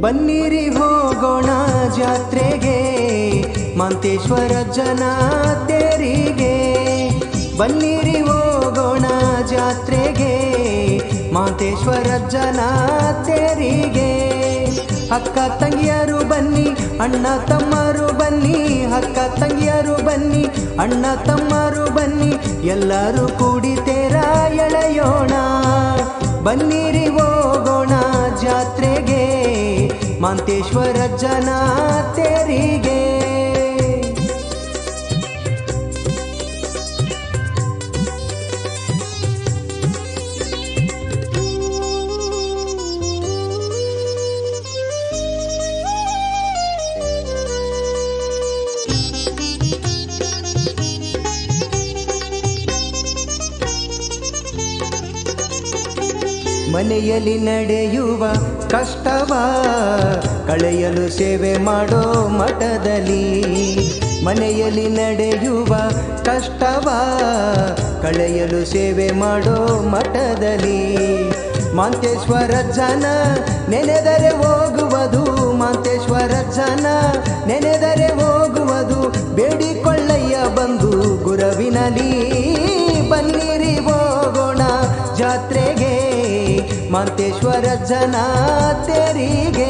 ಬನ್ನಿರಿ ಹೋಗೋಣ ಜಾತ್ರೆಗೆ, ಮಾಂತೇಶ್ವರ ಜನ ತೆರಿಗೆ. ಬನ್ನಿರಿ ಹೋಗೋಣ ಜಾತ್ರೆಗೆ, ಮಾಂತೇಶ್ವರ ಜನ ತೆರಿಗೆ. ಅಕ್ಕ ತಂಗಿಯರು ಬನ್ನಿ, ಅಣ್ಣ ತಮ್ಮರು ಬನ್ನಿ, ಅಕ್ಕ ತಂಗಿಯರು ಬನ್ನಿ, ಅಣ್ಣ ತಮ್ಮರು ಬನ್ನಿ, ಎಲ್ಲರೂ ಕೂಡಿ ತೇರ ಎಳೆಯೋಣ. ಬನ್ನಿರಿ ಜಾತ್ರೆಗೆ ಮಾಂತೇಶ್ವರ ಜನ ತೆರಿಗೆ. ಮನೆಯಲ್ಲಿ ನಡೆಯುವ ಕಷ್ಟವ? ಕಳೆಯಲು ಸೇವೆ ಮಾಡೋ ಮಠದಲ್ಲಿ ಮನೆಯಲ್ಲಿ ನಡೆಯುವ ಕಷ್ಟವ? ಕಳೆಯಲು ಸೇವೆ ಮಾಡೋ ಮಠದಲ್ಲಿ ಮಾಂತೇಶ್ವರ ಜನ ನೆನೆದರೆ ಹೋಗುವುದು, ಮಾಂತೇಶ್ವರ ಜನ ನೆನೆದರೆ ಹೋಗುವುದು, ಬೇಡಿಕೊಳ್ಳಯ್ಯ ಬಂದು ಗುರವಿನಲ್ಲಿ ಬನ್ನಿರಿ ಹೋಗೋಣ ಜಾತ್ರೆಗೆ. ಮಾಂತೇಶ್ವರ ಜನ ತೆರಿಗೆ